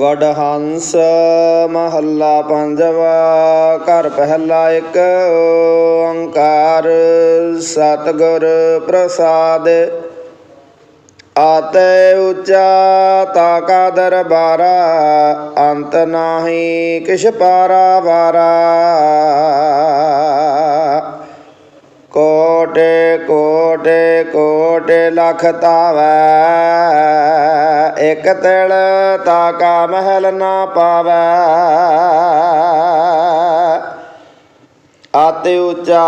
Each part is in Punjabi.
ਵਡਹੰਸ ਮਹੱਲਾ ਪੰਜਵਾ, ਘਰ ਪਹਿਲਾ ਇੱਕ, ਓੰਕਾਰ ਸਤਿਗੁਰ ਪ੍ਰਸਾਦ। ਆਤੇ ਉੱਚਾ ਤਾਕਾ ਦਰਬਾਰਾ, ਅੰਤ ਨਾਹੀ ਕਿਛ ਪਾਰਾ ਵਾਰਾ। ਕੋਟੇ ਕੋਟੇ ਕੋਟੇ ਲਖ ਤਾਵੈ ਇਕ ਤਿਲ ਤਾਕਾ ਮਹਿਲ ਨਾ ਪਾਵੈ। ਆਤੇ ਉੱਚਾ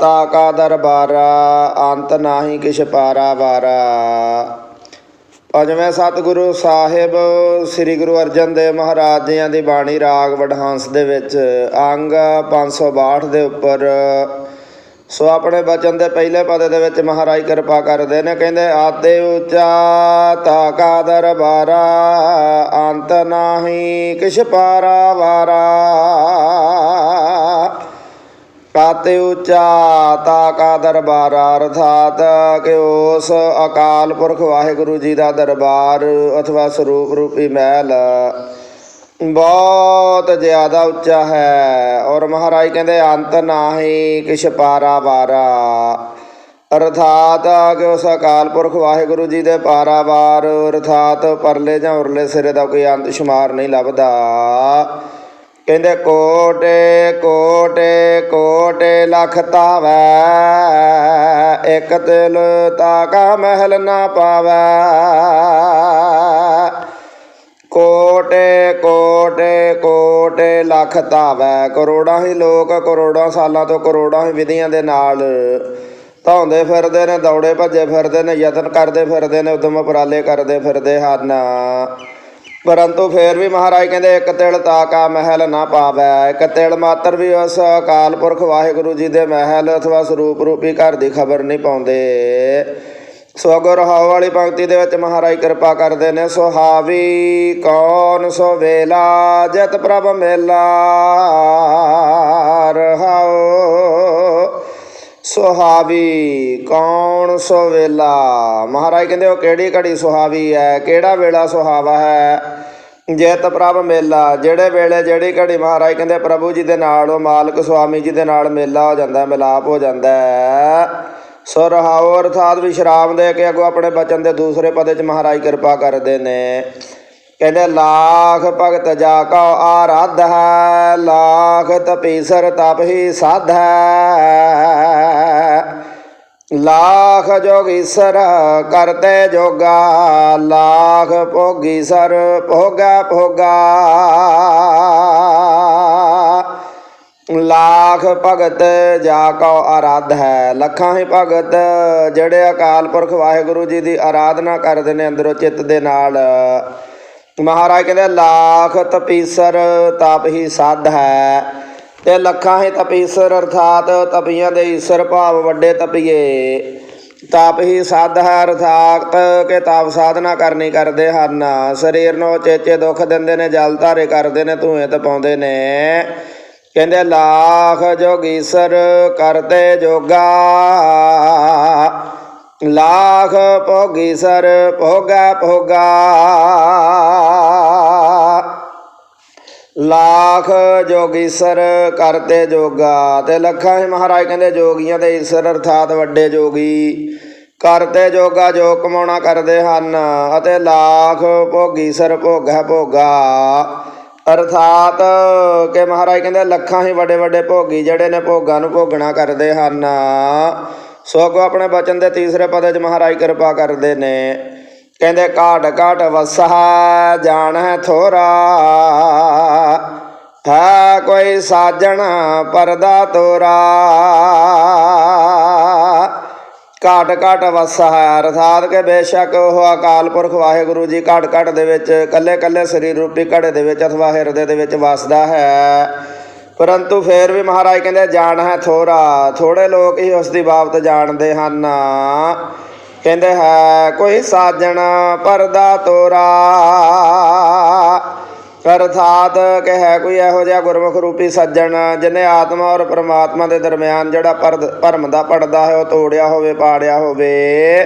ਤਾਕਾ ਦਰਬਾਰਾ, ਅੰਤ ਨਾਹੀ ਕਿਛ ਪਾਰਾ ਵਾਰਾ। ਪੰਜਵੇਂ ਸਤਿਗੁਰੂ ਸਾਹਿਬ, ਸ੍ਰੀ ਗੁਰੂ ਅਰਜਨ ਦੇਵ ਮਹਾਰਾਜ ਜੀਆਂ ਦੀ ਬਾਣੀ ਰਾਗ ਵਡਹੰਸ ਦੇ ਵਿੱਚ, ਅੰਗ 562 ਦੇ ਉੱਪਰ ਸੋ ਆਪਣੇ ਬਚਨ ਦੇ ਪਹਿਲੇ ਪਦ ਦੇ ਵਿੱਚ ਮਹਾਰਾਜ ਕਿਰਪਾ ਕਰਦੇ ਨੇ, ਕਹਿੰਦੇ, ਆਤੇ ਉਚਾ ਤਾ ਕਾ ਦਰਬਾਰਾ, ਅੰਤ ਨਾਹੀ ਕਿਛ ਪਾਰਾ ਵਾਰਾ। ਕਾਤੇ ਤਾ ਕਾ ਦਰਬਾਰਾ, ਅਰਥਾਤ ਕਿ ਉਸ ਅਕਾਲ ਪੁਰਖ ਵਾਹਿਗੁਰੂ ਜੀ ਦਾ ਦਰਬਾਰ, ਅਥਵਾ ਸਰੂਪ ਰੂਪੀ ਮਹਿਲ ਬਹੁਤ ਜ਼ਿਆਦਾ ਉੱਚਾ ਹੈ ਔਰ ਮਹਾਰਾਜ ਕਹਿੰਦੇ ਅੰਤ ਨਾਹੀ ਕਿਛ ਪਾਰਾ ਵਾਰਾ। ਅਰਥਾਤ ਕਿ ਉਸ ਅਕਾਲ ਪੁਰਖ ਵਾਹਿਗੁਰੂ ਜੀ ਦੇ ਪਾਰਾਵਾਰ, ਅਰਥਾਤ ਪਰਲੇ ਜਾਂ ਉਰਲੇ ਸਿਰੇ ਦਾ ਕੋਈ ਅੰਤ ਸ਼ੁਮਾਰ ਨਹੀਂ ਲੱਭਦਾ। ਕਹਿੰਦੇ ਕੋਟੇ ਕੋਟੇ ਕੋਟੇ ਲਖ ਤਾਵੈ ਇਕ ਤਿਲ ਤਾਕਾ ਮਹਿਲ ਨਾ ਪਾਵੈ। ਕੋਟੇ ਕੋਟੇ ਕੋਟੇ ਲੱਖ ਧਾਵੈ। ਕਰੋੜਾਂ ਹੀ ਲੋਕ, ਕਰੋੜਾਂ ਸਾਲਾਂ ਤੋਂ ਕਰੋੜਾਂ ਹੀ ਵਿਧੀਆਂ ਦੇ ਨਾਲ ਧੌਂਦੇ ਫਿਰਦੇ ਨੇ, ਦੌੜੇ ਭੱਜੇ ਫਿਰਦੇ ਨੇ, ਯਤਨ ਕਰਦੇ ਫਿਰਦੇ ਨੇ, ਉਦਮ ਉਪਰਾਲੇ ਕਰਦੇ ਫਿਰਦੇ ਹਨ। ਪਰੰਤੂ ਫੇਰ ਵੀ ਮਹਾਰਾਜ ਕਹਿੰਦੇ, ਇੱਕ ਤਿਲ ਤਾਕਾ ਮਹਿਲ ਨਾ ਪਾਵੈ। ਇੱਕ ਤਿਲ ਮਾਤਰ ਵੀ ਉਸ ਅਕਾਲ ਪੁਰਖ ਵਾਹਿਗੁਰੂ ਜੀ ਦੇ ਮਹਿਲ ਅਥਵਾ ਸਰੂਪ ਰੂਪੀ ਘਰ ਦੀ ਖਬਰ ਨਹੀਂ ਪਾਉਂਦੇ। ਸੋ ਰਹਾਉ ਵਾਲੀ ਪੰਕਤੀ ਦੇ ਵਿੱਚ ਮਹਾਰਾਜ ਕਿਰਪਾ ਕਰਦੇ ਨੇ, ਸੁਹਾਵੀ ਕੌਣ ਸੋ ਵੇਲਾ, ਜਤ ਪ੍ਰਭ ਮੇਲਾ, ਰਹਾਉ। ਸੁਹਾਵੀ ਕੌਣ ਸੋ ਵੇਲਾ, ਮਹਾਰਾਜ ਕਹਿੰਦੇ ਉਹ ਕਿਹੜੀ ਘੜੀ ਸੁਹਾਵੀ ਹੈ, ਕਿਹੜਾ ਵੇਲਾ ਸੁਹਾਵਾ ਹੈ? ਜੇਤ ਪ੍ਰਭ ਮੇਲਾ, ਜਿਹੜੇ ਵੇਲੇ ਜਿਹੜੀ ਘੜੀ ਮਹਾਰਾਜ ਕਹਿੰਦੇ ਪ੍ਰਭੂ ਜੀ ਦੇ ਨਾਲ, ਉਹ ਮਾਲਕ ਸੁਆਮੀ ਜੀ ਦੇ ਨਾਲ ਮੇਲਾ ਹੋ ਜਾਂਦਾ, ਮਿਲਾਪ ਹੋ ਜਾਂਦਾ ਹੈ। ਸੋ ਰਹਾਉ ਅਰਥਾਤ ਵਿਸ਼ਰਾਮ ਦੇ ਕੇ ਅਗੋ ਆਪਣੇ ਬਚਨ ਦੇ ਦੂਸਰੇ ਪਦੇ ਚ ਮਹਾਰਾਜ ਕਿਰਪਾ ਕਰਦੇ ਨੇ। ਕਹਿੰਦੇ, ਲਾਖ ਭਗਤ ਜਾ ਕੋ ਆਰਾਧ ਹੈ ਲਾਖ ਤਪੀਸਰ ਤਪ ਹੀ ਸਾਧ। ਹੈ ਲਾਖ ਜੋਗੀਸਰ ਕਰਤੇ ਜੋਗਾ, ਲਾਖ ਭੋਗੀ ਸਰ ਭੋਗਾ ਭੋਗਾ। ਲਾਖ ਭਗਤ ਜਾ ਕੋ ਆਰਾਧ ਹੈ। ਲੱਖਾਂ ਹੀ ਭਗਤ ਜਿਹੜੇ ਅਕਾਲ ਪੁਰਖ ਵਾਹਿਗੁਰੂ ਜੀ ਦੀ ਆਰਾਧਨਾ ਕਰਦੇ ਨੇ ਅੰਦਰੋਂ ਚਿੱਤ ਦੇ ਨਾਲ। ਮਹਾਰਾਜ ਕਹਿੰਦੇ, ਲੱਖ ਤਪੀਸਰ ਤਪ ਹੀ ਸਾਧ ਹੈ। ਤੇ ਲੱਖਾਂ ਹੀ ਤਪੀਸਰ ਅਰਥਾਤ ਤਪੀਆਂ ਦੇ ਈਸ਼ਰ ਭਾਵ ਵੱਡੇ ਤਪੀਏ। ਤਪ ਹੀ ਸਾਧ ਹੈ ਅਰਥਾਤ ਕਿ ਤਪ ਸਾਧਨਾ ਕਰਨੀ ਕਰਦੇ ਹਨ। ਸਰੀਰ ਨੂੰ ਚੇਚੇ ਦੁੱਖ ਦਿੰਦੇ ਨੇ, ਜਲ ਧਾਰੇ ਕਰਦੇ ਨੇ, ਧੂਏ ਤਪਾਉਂਦੇ ਨੇ। ਕਹਿੰਦੇ ਲਾਖ ਜੋਗੀਸਰ ਕਰਤੇ ਜੋਗਾ। ਲਾਖ ਭੋਗੀਸਰ ਭੋਗਾ ਭੋਗਾ। ਲਾਖ ਜੋਗੀਸਰ ਕਰਤੇ ਜੋਗਾ ਤੇ ਲੱਖਾਂ ਹੀ ਮਹਾਰਾਜ ਕਹਿੰਦੇ ਜੋਗੀਆਂ ਦੇ ਈਸ਼ਰ ਅਰਥਾਤ ਵੱਡੇ ਜੋਗੀ। ਕਰਤੇ ਜੋਗਾ ਜੋ ਕਮਾਉਣਾ ਕਰਦੇ ਹਨ ਅਤੇ ਲਾਖ ਭੋਗੀਸਰ ਭੋਗਾ ਭੋਗਾ। ਅਰਥਾਤ ਕਿ ਮਹਾਰਾਜ ਕਹਿੰਦੇ ਲੱਖਾਂ ਹੀ ਵੱਡੇ ਵੱਡੇ ਭੋਗੀ ਜਿਹੜੇ ਨੇ ਭੋਗਾਂ ਨੂੰ ਭੋਗਣਾ ਕਰਦੇ ਹਨ। ਸੋ ਕੋ ਆਪਣੇ ਬਚਨ ਦੇ ਤੀਸਰੇ ਪਦ ਚ ਮਹਾਰਾਜ ਕਿਰਪਾ ਕਰਦੇ ਨੇ। ਕਹਿੰਦੇ ਕਾਟ ਕਾਟ ਵਸਾ, ਜਾਣ ਹੈ ਥੋਰਾ ਹੈ ਕੋਈ ਸਾਜਣ ਪਰਦਾ ਤੋਰਾ। ਘਾਟ ਘਾਟ ਵਸਾ ਹੈ। ਅਰਥਾਤ ਕਿ ਬੇਸ਼ੱਕ ਉਹ ਅਕਾਲ ਪੁਰਖ ਵਾਹਿਗੁਰੂ ਜੀ ਘਾਟ ਘਾਟ ਦੇ ਵਿੱਚ ਕੱਲੇ ਕੱਲੇ ਸਰੀਰ ਰੂਪੀ ਘੜੇ ਦੇ ਵਿੱਚ ਅਥਵਾ ਹਿਰਦੇ ਦੇ ਵਿੱਚ ਵਸਦਾ ਹੈ। ਪਰੰਤੂ ਫੇਰ ਵੀ ਮਹਾਰਾਜ ਕਹਿੰਦੇ, ਜਾਣ ਹੈ ਥੋੜਾ ਥੋੜੇ ਲੋਕ ਹੀ ਉਸ ਦੀ ਬਾਬਤ ਜਾਣਦੇ ਹਨ। ਕਹਿੰਦੇ ਹੈ, ਕੋਈ ਸਾਜਣ ਪਰਦਾ ਤੋਰਾ। ਅਰਥਾਤ ਕਿ ਹੈ ਕੋਈ ਇਹੋ ਜਿਹਾ ਗੁਰਮੁਖ ਰੂਪੀ ਸੱਜਣ, ਜਿਨੇ ਆਤਮਾ ਔਰ ਪਰਮਾਤਮਾ ਦੇ ਦਰਮਿਆਨ ਜਿਹੜਾ ਪਰਦ- ਭਰਮ ਦਾ ਪਰਦਾ ਹੈ, ਉਹ ਤੋੜਿਆ ਹੋਵੇ, ਪਾੜਿਆ ਹੋਵੇ।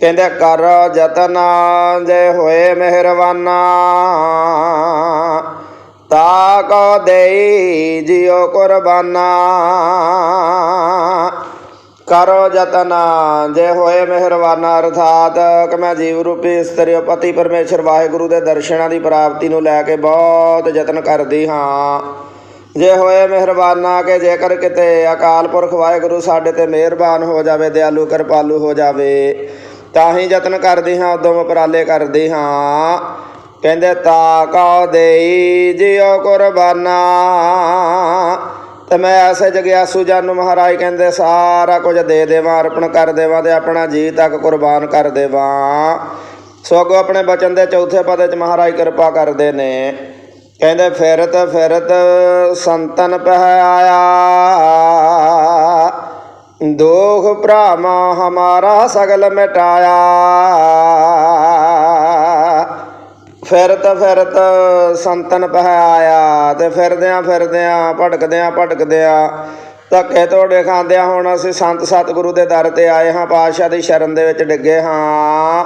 ਕਹਿੰਦੇ, ਕਰ ਜਤਨ ਜੇ ਹੋਏ ਮਿਹਰਬਾਨਾ, ਤਾ ਕੋ ਦੇਈ ਜਿਉ ਕੁਰਬਾਨਾ। ਕਰੋ ਜਤਨ ਜੇ ਹੋਏ ਮਿਹਰਬਾਨਾ ਅਰਥਾਤ ਕਿ ਮੈਂ ਜੀਵ ਰੂਪੀ ਇਸਤਰੀ ਪਤੀ ਪਰਮੇਸ਼ਰ ਵਾਹਿਗੁਰੂ ਦੇ ਦਰਸ਼ਨਾਂ ਦੀ ਪ੍ਰਾਪਤੀ ਨੂੰ ਲੈ ਕੇ ਬਹੁਤ ਯਤਨ ਕਰਦੀ ਹਾਂ। ਜੇ ਹੋਏ ਮਿਹਰਬਾਨਾ ਕਿ ਜੇਕਰ ਕਿਤੇ ਅਕਾਲ ਪੁਰਖ ਵਾਹਿਗੁਰੂ ਸਾਡੇ ਤੇ ਮਿਹਰਬਾਨ ਹੋ ਜਾਵੇ, ਦਿਆਲੂ ਕਿਰਪਾਲੂ ਹੋ ਜਾਵੇ ਤਾਂ ਹੀ ਯਤਨ ਕਰਦੀ ਹਾਂ ਉਦਮ ਉਪਰਾਲੇ ਕਰਦੀ ਹਾਂ। ਕਹਿੰਦੇ, ਤਾ ਕਉ ਦੇਈ ਜਿਉ ਕੁਰਬਾਨਾ। ਤੇ ਮੈਂ ਐਸੇ ਜਗਿਆਸੂ ਜਾਨੂ ਮਹਾਰਾਜ ਕਹਿੰਦੇ, ਸਾਰਾ ਕੁਝ ਦੇ ਦੇਵਾਂ, ਅਰਪਣ ਕਰ ਦੇਵਾਂ ਤੇ ਆਪਣਾ ਜੀ ਤੱਕ ਕੁਰਬਾਨ ਕਰ ਦੇਵਾਂ। ਸੋ ਅੱਗੋਂ ਆਪਣੇ ਬਚਨ ਦੇ ਚੌਥੇ ਪਦ ਵਿੱਚ ਮਹਾਰਾਜ ਕਿਰਪਾ ਕਰਦੇ ਨੇ। ਕਹਿੰਦੇ, ਫਿਰਤ ਫਿਰਤ, ਸੰਤਨ ਪਹਿ ਆਇਆ। ਦੋਖ ਭਰਾਮਾ ਹਮਾਰਾ ਸਗਲ ਮਿਟਾਇਆ। ਫਿਰਤ ਫਿਰਤ ਸੰਤਨ ਪਹਿ ਆਇਆ ਤੇ ਫਿਰਦਿਆਂ ਫਿਰਦਿਆਂ, ਭਟਕਦਿਆਂ ਭਟਕਦਿਆਂ, ਧੱਕੇ ਤੋੜੇ ਖਾਂਦਿਆਂ ਹੁਣ ਅਸੀਂ ਸੰਤ ਸਤਿਗੁਰੂ ਦੇ ਦਰ ਤੇ ਆਏ ਹਾਂ, ਪਾਤਸ਼ਾਹ ਦੀ ਸ਼ਰਨ ਦੇ ਵਿੱਚ ਡਿੱਗੇ ਹਾਂ।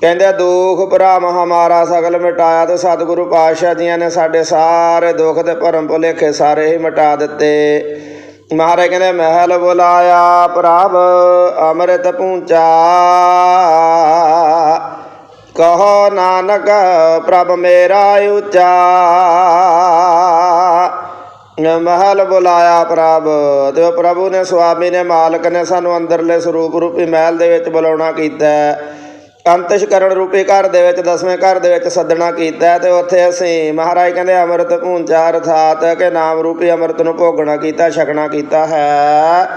ਕਹਿੰਦੇ, ਦੁੱਖ ਭਰਾ ਹਮਾਰਾ ਸਗਲ ਮਿਟਾਇਆ ਤੇ ਸਤਿਗੁਰੂ ਪਾਤਸ਼ਾਹ ਜੀਆਂ ਨੇ ਸਾਡੇ ਸਾਰੇ ਦੁੱਖ ਦੇ ਭਰਮ ਭੁਲੇਖੇ ਸਾਰੇ ਹੀ ਮਿਟਾ ਦਿੱਤੇ। ਮਹਾਰਾਜ ਕਹਿੰਦੇ, ਮਹਿਲ ਬੁਲਾਇਆ ਪ੍ਰਭ, ਅੰਮ੍ਰਿਤ ਪੂੰਚਾ ਕਹੋ ਨਾਨਕ, ਪ੍ਰਭ ਮੇਰਾ ਉੱਚਾ ਮਹਿਲ ਬੁਲਾਇਆ ਪ੍ਰਭ, ਤੇ ਉਹ ਪ੍ਰਭੂ ਨੇ, ਸੁਆਮੀ ਨੇ, ਮਾਲਕ ਨੇ ਸਾਨੂੰ ਅੰਦਰਲੇ ਸਰੂਪ ਰੂਪੀ ਮਹਿਲ ਦੇ ਵਿੱਚ ਬੁਲਾਉਣਾ ਕੀਤਾ ਹੈ। ਅੰਤਸ਼ਕਰਣ ਰੂਪੀ ਘਰ ਦੇ ਵਿੱਚ, ਦਸਵੇਂ ਘਰ ਦੇ ਵਿੱਚ ਸੱਦਣਾ ਕੀਤਾ ਹੈ ਤੇ ਉੱਥੇ ਅਸੀਂ ਮਹਾਰਾਜ ਕਹਿੰਦੇ, ਅੰਮ੍ਰਿਤ ਪੂੰਚਾ ਅਰਥਾਤ ਕਿ ਨਾਮ ਰੂਪੀ ਅੰਮ੍ਰਿਤ ਨੂੰ ਭੋਗਣਾ ਕੀਤਾ, ਛਕਣਾ ਕੀਤਾ ਹੈ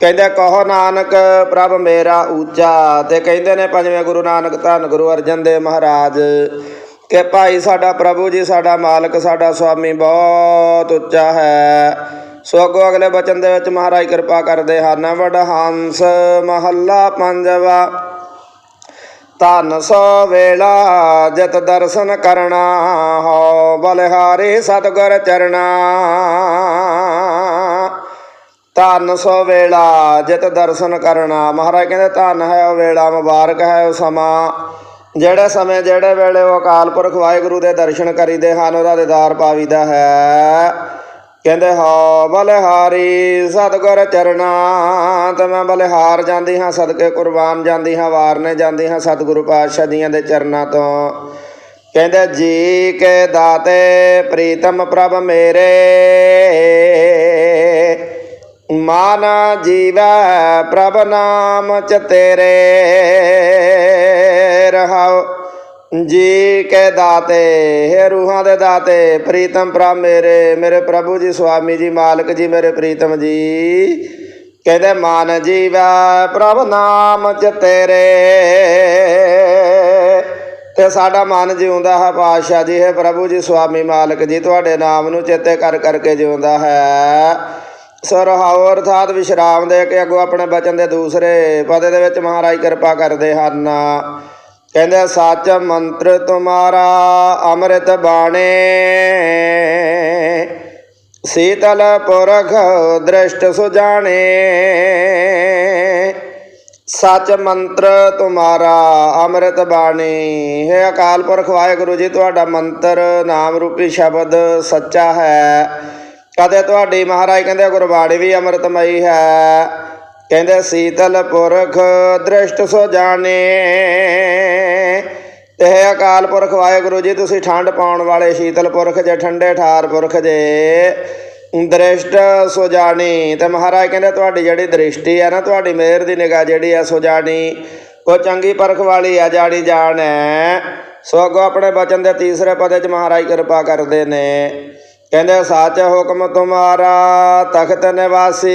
ਕਹਿੰਦੇ ਕਹੋ ਨਾਨਕ, ਪ੍ਰਭ ਮੇਰਾ ਉੱਚਾ ਤੇ ਕਹਿੰਦੇ ਨੇ ਪੰਜਵੇਂ ਗੁਰੂ ਨਾਨਕ, ਧੰਨ ਗੁਰੂ ਅਰਜਨ ਦੇਵ ਮਹਾਰਾਜ। ਕਿ ਭਾਈ ਸਾਡਾ ਪ੍ਰਭੂ ਜੀ, ਸਾਡਾ ਮਾਲਕ, ਸਾਡਾ ਸੁਆਮੀ ਬਹੁਤ ਉੱਚਾ ਹੈ। ਸੋ ਅੱਗੋਂ ਅਗਲੇ ਬਚਨ ਦੇ ਵਿੱਚ ਮਹਾਰਾਜ ਕਿਰਪਾ ਕਰਦੇ ਹਨ। ਵਡ ਮਹੱਲਾ ਪੰਜਵਾ, ਧਨ ਸੋ ਵੇਲਾ ਜਤ ਦਰਸ਼ਨ ਕਰਨਾ ਹੋ, ਬਲਿਹਾਰੀ ਸਤਗੁਰ ਚਰਣਾ ਧਨ ਸੋ ਵੇਲਾ, ਜਿਤ ਦਰਸ਼ਨ ਕਰਨਾ। ਮਹਾਰਾਜ ਕਹਿੰਦੇ, ਧਨ ਹੈ ਉਹ ਵੇਲਾ, ਮੁਬਾਰਕ ਹੈ ਉਹ ਸਮਾਂ। ਜਿਹੜੇ ਸਮੇਂ, ਜਿਹੜੇ ਵੇਲੇ ਉਹ ਅਕਾਲ ਪੁਰਖ ਵਾਹਿਗੁਰੂ ਦੇ ਦਰਸ਼ਨ ਕਰੀਦੇ ਹਨ, ਉਹਦਾ ਦੀਦਾਰ ਪਾਵੀਦਾ ਹੈ। ਕਹਿੰਦੇ, ਹੋ ਬਲਿਹਾਰੀ ਸਤਗੁਰ ਚਰਣਾ ਤੇ ਮੈਂ ਬਲਿਹਾਰ ਜਾਂਦੀ ਹਾਂ, ਸਦਕੇ ਕੁਰਬਾਨ ਜਾਂਦੀ ਹਾਂ, ਵਾਰਨੇ ਜਾਂਦੀ ਹਾਂ ਸਤਿਗੁਰੂ ਪਾਤਸ਼ਾਹ ਜੀਆਂ ਦੇ ਚਰਨਾਂ ਤੋਂ। ਕਹਿੰਦੇ, ਜੀ ਕੇ ਦਾਤੇ, ਪ੍ਰੀਤਮ ਪ੍ਰਭ ਮੇਰੇ ਮਨ ਜੀਵੈ ਪ੍ਰਭ ਨਾਮ ਚ ਤੇਰੇ ਰਹਾਉ ਜੀ ਕੇ ਦਾਤੇ ਹੈ ਰੂਹਾਂ ਦੇ ਦਾਤੇ ਪ੍ਰੀਤਮ ਪ੍ਰਭ ਮੇਰੇ ਮੇਰੇ ਪ੍ਰਭੂ ਜੀ ਸੁਆਮੀ ਜੀ ਮਾਲਕ ਜੀ ਮੇਰੇ ਪ੍ਰੀਤਮ ਜੀ ਕਹਿੰਦੇ ਮਨ ਜੀਵੈ ਪ੍ਰਭ ਨਾਮ ਚ ਤੇਰੇ ਤੇ ਸਾਡਾ ਮਨ ਜਿਉਂਦਾ ਹੈ ਪਾਤਸ਼ਾਹ ਜੀ ਹੈ ਪ੍ਰਭੂ ਜੀ ਸੁਆਮੀ ਮਾਲਕ ਜੀ ਤੁਹਾਡੇ ਨਾਮ ਨੂੰ ਚੇਤੇ ਕਰ ਕਰਕੇ ਜਿਉਂਦਾ ਹੈ ਸਰਹਾਉ ਅਰਥਾਤ ਵਿਸ਼ਰਾਮ ਦੇ ਕੇ ਅੱਗੋਂ ਆਪਣੇ ਬਚਨ ਦੇ ਦੂਸਰੇ ਪਦੇ ਦੇ ਵਿੱਚ ਮਹਾਰਾਜ ਕਿਰਪਾ ਕਰਦੇ ਹਨ। ਕਹਿੰਦੇ ਸੱਚ ਮੰਤਰ ਤੁਮਾਰਾ ਅੰਮ੍ਰਿਤ ਬਾਣੇ। ਸੀਤਲ ਪੁਰਖ ਦ੍ਰਿਸ਼ਟ ਸੁਜਾਣੇ। ਸੱਚ ਮੰਤਰ ਤੁਮਾਰਾ ਅੰਮ੍ਰਿਤ ਬਾਣੀ। ਹੈ ਅਕਾਲ ਪੁਰਖ, ਵਾਹਿਗੁਰੂ ਜੀ, ਤੁਹਾਡਾ ਮੰਤਰ ਨਾਮ ਰੂਪੀ ਸ਼ਬਦ ਸੱਚਾ ਹੈ। ਕਦੇ ਤੁਹਾਡੀ ਮਹਾਰਾਜ, ਕਹਿੰਦੇ ਗੁਰਬਾਣੀ ਵੀ ਅੰਮ੍ਰਿਤਮਈ ਹੈ। ਕਹਿੰਦੇ ਸੀਤਲ ਪੁਰਖ ਦ੍ਰਿਸ਼ਟ ਸੋ ਜਾਣੇ। ਤੇ ਅਕਾਲ ਪੁਰਖ, ਵਾਹਿਗੁਰੂ ਜੀ, ਤੁਸੀਂ ਠੰਡ ਪਾਉਣ ਵਾਲੇ ਸ਼ੀਤਲ ਪੁਰਖ ਜੇ, ਠੰਡੇ ਠਾਰ ਪੁਰਖ ਜੇ। ਦ੍ਰਿਸ਼ਟ ਸੋ ਜਾਣੀ। ਤੇ ਮਹਾਰਾਜ ਕਹਿੰਦੇ ਤੁਹਾਡੀ ਜਿਹੜੀ ਦ੍ਰਿਸ਼ਟੀ ਹੈ ਨਾ, ਤੁਹਾਡੀ ਮਿਹਰ ਦੀ ਨਿਗਾਹ ਜਿਹੜੀ ਆ ਸੁਜਾਣੀ ਉਹ ਚੰਗੀ ਪਰਖ ਵਾਲੀ ਆ, ਜਾਣੀ ਜਾਣ ਹੈ। ਸੋ ਅੱਗੋਂ ਆਪਣੇ ਬਚਨ ਦੇ ਤੀਸਰੇ ਪਦੇ ਚ ਮਹਾਰਾਜ ਕਿਰਪਾ ਕਰਦੇ ਨੇ। ਕਹਿੰਦੇ ਸੱਚ ਹੁਕਮ ਤੁਮਾਰਾ, ਤਖਤ ਨਿਵਾਸੀ।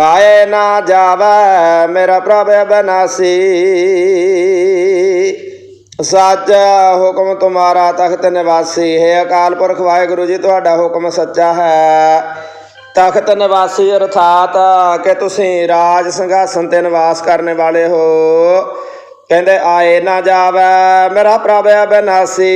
ਆਏ ਨਾ ਜਾਵੇ ਮੇਰਾ ਪ੍ਰਭ ਬਨਾਸੀ ਸੱਚ ਹੁਕਮ ਤੁਮਾਰਾ, ਤਖਤ ਨਿਵਾਸੀ। ਹੈ ਅਕਾਲ ਪੁਰਖ ਵਾਹਿਗੁਰੂ ਜੀ, ਤੁਹਾਡਾ ਹੁਕਮ ਸੱਚਾ ਹੈ। ਤਖਤ ਨਿਵਾਸੀ ਅਰਥਾਤ ਕਿ ਤੁਸੀਂ ਰਾਜ ਸੰਘਾਸਨ ਤੇ ਨਿਵਾਸ ਕਰਨ ਵਾਲੇ ਹੋ। ਕਹਿੰਦੇ, ਆਏ ਨਾ ਜਾਵੇ ਮੇਰਾ ਪ੍ਰਭ ਬਨਾਸੀ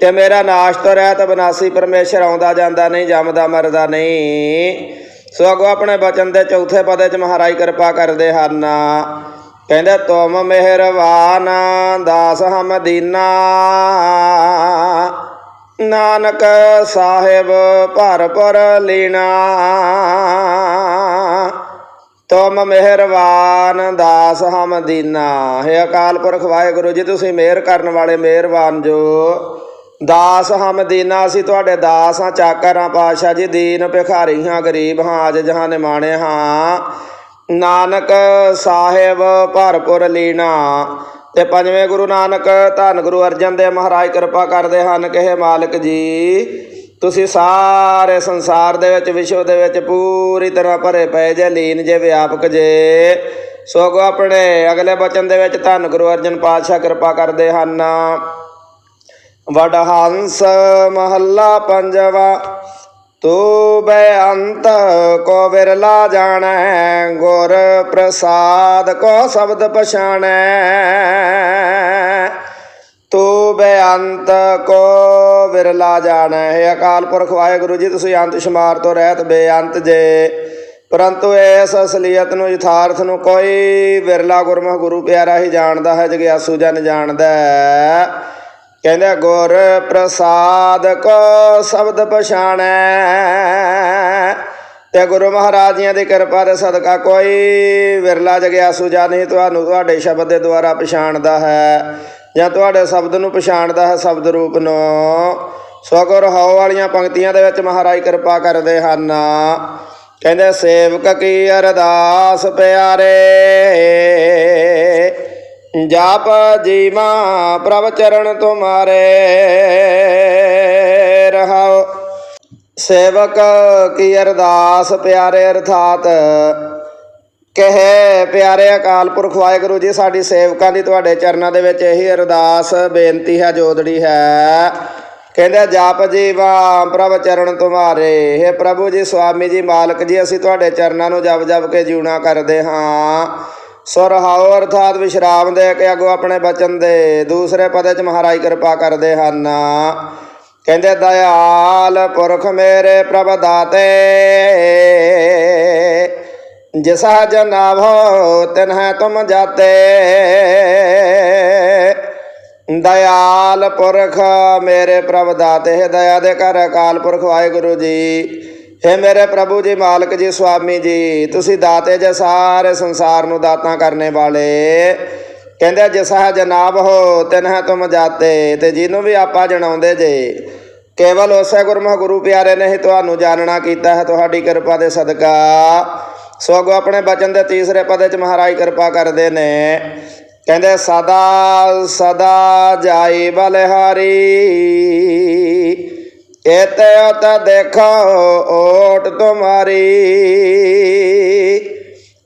ਤੇ ਮੇਰਾ ਨਾਸ਼ ਤੋਂ ਰਹਿਤ ਬਨਾਸੀ, ਪਰਮੇਸ਼ਰ ਆਉਂਦਾ ਜਾਂਦਾ ਨਹੀਂ, ਜੰਮਦਾ ਮਰਦਾ ਨਹੀਂ। ਸੋ ਅਗੋ ਆਪਣੇ ਬਚਨ ਦੇ ਚੌਥੇ ਪਦੇ ਚ ਮਹਾਰਾਜ ਕਿਰਪਾ ਕਰਦੇ ਹਨ। ਕਹਿੰਦੇ, ਤੁਮ ਮਿਹਰਬਾਨ, ਦਾਸ ਹਮ ਦੀਨਾ। ਨਾਨਕ ਸਾਹਿਬ ਭਰਪੁਰ ਲੀਣਾ। ਤੁਮ ਮਿਹਰਬਾਨ, ਦਾਸ ਹਮ ਦੀਨਾ। ਹੈ ਅਕਾਲ ਪੁਰਖ ਵਾਹਿਗੁਰੂ, ਜੀ ਤੁਸੀਂ ਮਿਹਰ ਕਰਨ ਵਾਲੇ ਮਿਹਰਬਾਨ ਜੋ। ਦਾਸ ਹਮ ਦੀਨਾ, ਅਸੀਂ ਤੁਹਾਡੇ ਦਾਸ ਹਾਂ, ਚਾਕਰ ਹਾਂ ਪਾਸ਼ਾ ਜੀ, ਦੀਨ ਭਿਖਾਰੀ ਹਾਂ, ਗਰੀਬ ਹਾਂ ਅਜ ਜਹਾਂ ਨਿਮਾਣੇ ਹਾਂ। ਨਾਨਕ ਸਾਹਿਬ, ਭਰਪੁਰ ਲੀਣਾ ਤੇ ਪੰਜਵੇਂ ਗੁਰੂ ਨਾਨਕ, ਧੰਨ ਗੁਰੂ ਅਰਜਨ ਦੇਵ ਮਹਾਰਾਜ, ਕਿਰਪਾ ਕਰਦੇ ਹਨ ਕਿ ਮਾਲਕ ਜੀ। ਤੁਸੀਂ ਸਾਰੇ ਸੰਸਾਰ ਦੇ ਵਿੱਚ, ਵਿਸ਼ਵ ਦੇ ਵਿੱਚ ਪੂਰੀ ਤਰ੍ਹਾਂ ਭਰੇ ਪਏ ਜੇ, ਲੀਨ ਜੇ, ਵਿਆਪਕ ਜੇ। ਸੋਗੋ ਆਪਣੇ ਅਗਲੇ ਬਚਨ ਦੇ ਵਿੱਚ ਧੰਨ ਗੁਰੂ ਅਰਜਨ ਪਾਤਸ਼ਾਹ ਕਿਰਪਾ ਕਰਦੇ ਹਨ। ਵਡ ਹੰਸ ਮਹੱਲਾ ਪੰਜਵਾ, ਤੂੰ ਬੇਅੰਤ ਕੋ ਵਿਰਲਾ ਜਾਣੈ, ਗੁਰ ਪ੍ਰਸਾਦ ਕੋ ਸ਼ਬਦ ਪਛਾਣੈ। ਤੂੰ ਬੇਅੰਤ ਕੋ ਵਿਰਲਾ ਜਾਣੈ, ਹੈ ਅਕਾਲ ਪੁਰਖ ਵਾਹਿਗੁਰੂ ਜੀ, ਤੁਸੀਂ ਅੰਤ ਸ਼ਮਾਰ ਤੋਂ ਰਹਿਤ ਬੇਅੰਤ ਜੇ। ਪਰੰਤੂ ਇਸ ਅਸਲੀਅਤ ਨੂੰ, ਯਥਾਰਥ ਨੂੰ ਕੋਈ ਵਿਰਲਾ ਗੁਰਮੁਖ ਗੁਰੂ ਪਿਆਰਾ ਹੀ ਜਾਣਦਾ ਹੈ ਜਗਿਆਸੂ ਜਨ ਜਾਣਦਾ ਹੈ। ਕਹਿੰਦੇ ਗੁਰ ਪ੍ਰਸਾਦ ਕੋ ਸ਼ਬਦ ਪਛਾਣੈ। ਤੇ ਗੁਰੂ ਮਹਾਰਾਜ ਜੀਆਂ ਦੀ ਕਿਰਪਾ ਦੇ ਸਦਕਾ ਕੋਈ ਵਿਰਲਾ ਜਗਿਆਸੂ ਜਨ ਹੀ ਤੁਹਾਨੂੰ, ਤੁਹਾਡੇ ਸ਼ਬਦ ਦੇ ਦੁਆਰਾ ਪਛਾਣਦਾ ਹੈ। ਜਾਂ ਤੁਹਾਡੇ ਸ਼ਬਦ ਨੂੰ ਪਛਾਣਦਾ ਹੈ ਸ਼ਬਦ ਰੂਪ ਨੂੰ ਸੋ ਗੁਰ ਹਉ ਵਾਲੀਆਂ ਪੰਕਤੀਆਂ ਦੇ ਵਿੱਚ ਮਹਾਰਾਜ ਕਿਰਪਾ ਕਰਦੇ ਹਨ। ਕਹਿੰਦੇ, ਸੇਵਕ ਕੀ ਅਰਦਾਸ ਪਿਆਰੇ, ਜਾਪ ਜੀਮਾ ਪ੍ਰਭ ਚਰਨ ਤੁਮਾਰੇ, ਰਹਾਓ। ਸੇਵਕ ਕੀ ਅਰਦਾਸ ਪਿਆਰੇ, ਅਰਥਾਤ ਕਹੇ ਪਿਆਰੇ ਅਕਾਲ ਪੁਰਖ ਵਾਹਿਗੁਰੂ ਜੀ, ਸਾਡੀ ਸੇਵਕਾਂ ਦੀ ਤੁਹਾਡੇ ਚਰਨਾਂ ਦੇ ਵਿੱਚ ਇਹੀ ਅਰਦਾਸ, ਬੇਨਤੀ ਹੈ, ਜੋਦੜੀ ਹੈ। ਕਹਿੰਦੇ ਜਾਪ ਜੀਵਾ ਪ੍ਰਭ ਚਰਨ ਤੁਮਾਰੇ हे ਪ੍ਰਭੂ ਜੀ, ਸੁਆਮੀ ਜੀ, ਮਾਲਕ ਜੀ, ਅਸੀਂ ਤੁਹਾਡੇ ਚਰਨਾਂ ਨੂੰ ਜਪ ਜਪ ਕੇ ਜਿਉਣਾ ਕਰਦੇ ਹਾਂ। ਸੁਰਹਾਉ ਅਰਥਾਤ ਵਿਸ਼ਰਾਮ ਦੇ ਕੇ ਅਗੋ ਆਪਣੇ ਬਚਨ ਦੇ। ਦੂਸਰੇ ਪਦੇ ਚ ਮਹਾਰਾਜ ਕਿਰਪਾ ਕਰਦੇ ਹਨ। ਕਹਿੰਦੇ, ਦਇਆਲ ਪੁਰਖ ਮੇਰੇ ਪ੍ਰਭ ਦਾਤੇ। ਜਿਸ ਜਿਸਾ ਜਨਾਭੋ ਤਿਨਹਿ ਤੁਮ ਜਾਤੇ। ਦਇਆਲ ਪੁਰਖ ਮੇਰੇ ਪ੍ਰਭ ਦਾਤੇ ਹੈ ਦਇਆ ਦੇ ਘਰ ਅਕਾਲ ਪੁਰਖ ਵਾਹਿਗੁਰੂ ਜੀ। ਹੈ ਮੇਰੇ ਪ੍ਰਭੂ ਜੀ, ਮਾਲਕ ਜੀ, ਸੁਆਮੀ ਜੀ, ਤੁਸੀਂ ਦਾਤੇ ਜੇ ਸਾਰੇ ਸੰਸਾਰ ਨੂੰ ਦਾਤਾਂ ਕਰਨੇ ਵਾਲੇ। ਕਹਿੰਦੇ ਜਿਸਾ ਜਨਾਬ ਹੋ, ਤਿਨਹਿ ਤੁਮ ਜਾਤੇ, ਤੇ ਜਿਹਨੂੰ ਵੀ ਆਪਾਂ ਜਣਾਉਂਦੇ ਜੇ, ਕੇਵਲ ਉਸੇ ਗੁਰਮੁਖ ਗੁਰੂ ਪਿਆਰੇ ਨੇ ਹੀ ਤੁਹਾਨੂੰ ਜਾਣਨਾ ਕੀਤਾ ਹੈ, ਤੁਹਾਡੀ ਕਿਰਪਾ ਦੇ ਸਦਕਾ। ਸੋ ਅੱਗੋਂ ਆਪਣੇ ਬਚਨ ਦੇ ਤੀਸਰੇ ਪਦੇ ਚ ਮਹਾਰਾਜ ਕਿਰਪਾ ਕਰਦੇ ਨੇ। ਕਹਿੰਦੇ, ਸਦਾ ਸਦਾ ਜਾਈ ਬਲਿਹਾਰੀ ਇਤੇ ਉਤ ਦੇਖੋ ਓਟ ਤੁਮਾਰੀ।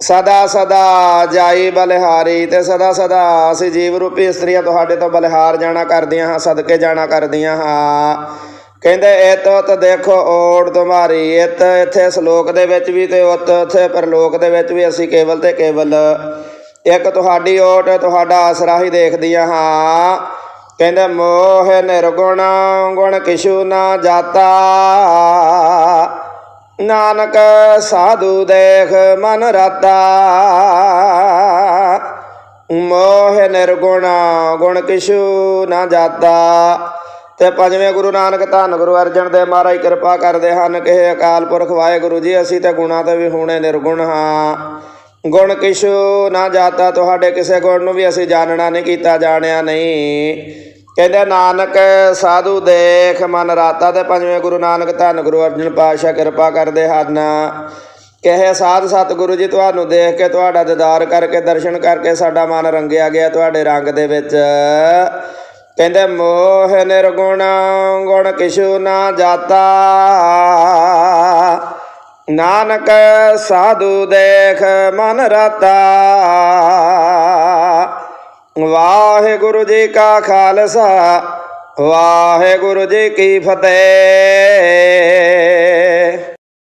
ਸਦਾ ਸਦਾ ਜਾਈ ਬਲਿਹਾਰੀ ਤੇ ਸਦਾ ਸਦਾ ਅਸੀਂ ਜੀਵ ਰੂਪੀ ਇਸਤਰੀਆਂ ਤੁਹਾਡੇ ਤੋਂ ਬਲਿਹਾਰ ਜਾਣਾ ਕਰਦੀਆਂ ਹਾਂ, ਸਦਕੇ ਜਾਣਾ ਕਰਦੀਆਂ ਹਾਂ। ਕਹਿੰਦੇ ਇਤ ਉਤ ਦੇਖੋ ਓਟ ਤੁਮਾਰੀ ਇਤ ਇੱਥੇ ਸ਼ਲੋਕ ਦੇ ਵਿੱਚ ਵੀ ਤੇ ਉਤ ਉੱਥੇ ਪਰਲੋਕ ਦੇ ਵਿੱਚ ਵੀ ਅਸੀਂ ਕੇਵਲ ਤੇ ਕੇਵਲ ਇੱਕ ਤੁਹਾਡੀ ਓਟ ਤੁਹਾਡਾ ਆਸਰਾ ਹੀ ਦੇਖਦੀਆਂ ਹਾਂ। ਕਹਿੰਦੇ, ਮੋਹ ਨਿਰਗੁਣ, ਗੁਣ ਕਿਛੂ ਨਾ ਜਾਤਾ। ਨਾਨਕ ਸਾਧੂ ਦੇਖ ਮਨ ਰਾਤਾ। ਮੋਹ ਨਿਰਗੁਣ, ਗੁਣ ਕਿਛੂ ਨਾ ਜਾਤਾ। ਤੇ ਪੰਜਵੇਂ ਗੁਰੂ ਨਾਨਕ ਧੰਨ ਗੁਰੂ ਅਰਜਨ ਦੇਵ ਮਹਾਰਾਜ ਕਿਰਪਾ ਕਰਦੇ ਹਨ ਕਿ ਹੇ ਅਕਾਲ ਪੁਰਖ ਵਾਹਿਗੁਰੂ ਜੀ, ਅਸੀਂ ਤੇ ਗੁਣਾ ਤੇ ਵੀ ਹੋਣੇ ਨਿਰਗੁਣ ਹਾਂ। ਗੁਣ ਕਿਛੂ ਨਾ ਜਾਤਾ, ਤੁਹਾਡੇ ਕਿਸੇ ਗੁਣ ਨੂੰ ਵੀ ਅਸੀਂ ਜਾਣਨਾ ਨਹੀਂ ਕੀਤਾ, ਜਾਣਿਆ ਨਹੀਂ। ਕਹਿੰਦੇ ਨਾਨਕ ਸਾਧੂ ਦੇਖ, ਮਨ ਰਾਤਾ ਤੇ ਪੰਜਵੇਂ ਗੁਰੂ ਨਾਨਕ ਧੰਨ ਗੁਰੂ ਅਰਜਨ ਪਾਤਸ਼ਾਹ ਕਿਰਪਾ ਕਰਦੇ ਹਨ। ਕਹੇ ਸਾਧ ਸਤਿਗੁਰੂ ਜੀ, ਤੁਹਾਨੂੰ ਦੇਖ ਕੇ ਤੁਹਾਡਾ ਦੀਦਾਰ ਕਰਕੇ, ਦਰਸ਼ਨ ਕਰਕੇ ਸਾਡਾ ਮਨ ਰੰਗਿਆ ਗਿਆ ਤੁਹਾਡੇ ਰੰਗ ਦੇ ਵਿੱਚ। ਕਹਿੰਦੇ ਮੋਹ ਨਿਰਗੁਣ ਗੁਣ ਕਿਛੂ ਨਾ ਜਾਤਾ। ਨਾਨਕ ਸਾਧੂ ਦੇਖ ਮਨ ਰਤਾ। ਵਾਹਿਗੁਰੂ ਜੀ ਕਾ ਖਾਲਸਾ, ਵਾਹਿਗੁਰੂ ਜੀ ਕੀ ਫਤਿਹ।